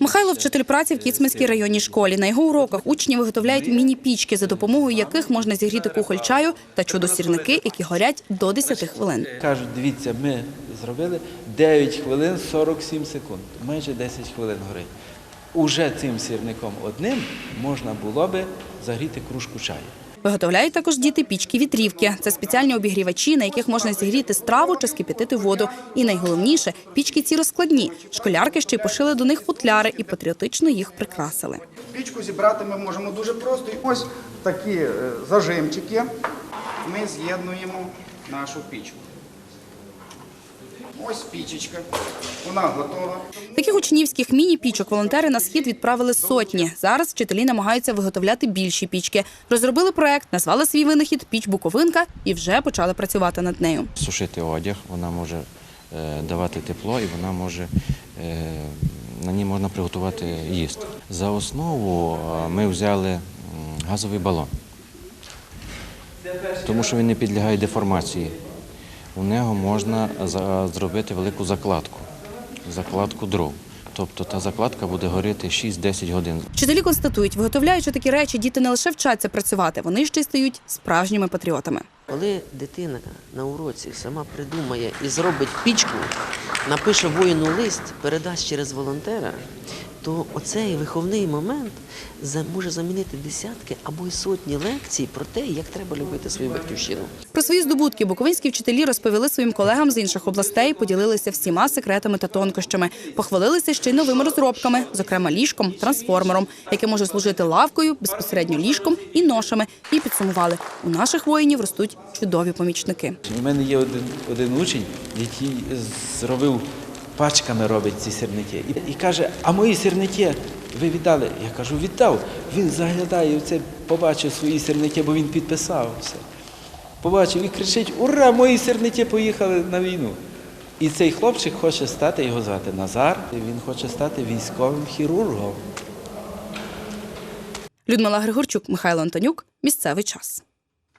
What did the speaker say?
Михайло вчитель праці в Кіцманській районній школі. На його уроках учні виготовляють міні-пічки, за допомогою яких можна зігріти кухоль чаю та чудо-сірники, які горять до 10 хвилин. Кажуть, дивіться, ми зробили 9 хвилин 47 секунд, майже 10 хвилин горить. Уже цим сірником одним можна було би загріти кружку чаю. Виготовляють також діти пічки вітрівки. Це спеціальні обігрівачі, на яких можна зігріти страву чи скипятити воду. І найголовніше пічки ці розкладні. Школярки ще й пошили до них футляри і патріотично їх прикрасили. Пічку зібрати ми можемо дуже просто. Ось такі е, зажимчики. Ми з'єднуємо нашу пічку. Ось пічечка. Вона готова. Таких учнівських міні-пічок волонтери на схід відправили сотні. Зараз вчителі намагаються виготовляти більші пічки. Розробили проект, назвали свій винахід піч Буковинка і вже почали працювати над нею. сушити одяг, вона може е, давати тепло і вона може е, на ній можна приготувати їсти. За основу е, ми взяли газовий балон, тому що він не підлягає деформації. У нього можна за- зробити велику закладку, закладку дров. Тобто та закладка буде горіти 6-10 годин. Вчителі констатують, виготовляючи такі речі, діти не лише вчаться працювати, вони ще й стають справжніми патріотами. Коли дитина на уроці сама придумає і зробить пічку, напише воїну лист, передасть через волонтера, то оцей виховний момент за- може замінити десятки або й сотні лекцій про те, як треба любити свою батьківщину. Про свої здобутки буковинські вчителі розповіли своїм колегам з інших областей, поділилися всіма секретами та тонкощами, похвалилися ще й новими розробками, зокрема ліжком, трансформером, яке може служити лавкою, безпосередньо ліжком і ношами. І підсумували, у наших воїнів ростуть чудові помічники. У мене є один, один учень, який зробив пачками робить ці сірники. І, і каже, а мої сірники ви віддали? Я кажу, віддав. Він заглядає це, побачив свої сірники, бо він підписав все. Побачив і кричить: Ура! Мої сірники поїхали на війну. І цей хлопчик хоче стати, його звати Назар, і він хоче стати військовим хірургом. Людмила Григорчук, Михайло Антонюк. Місцевий час.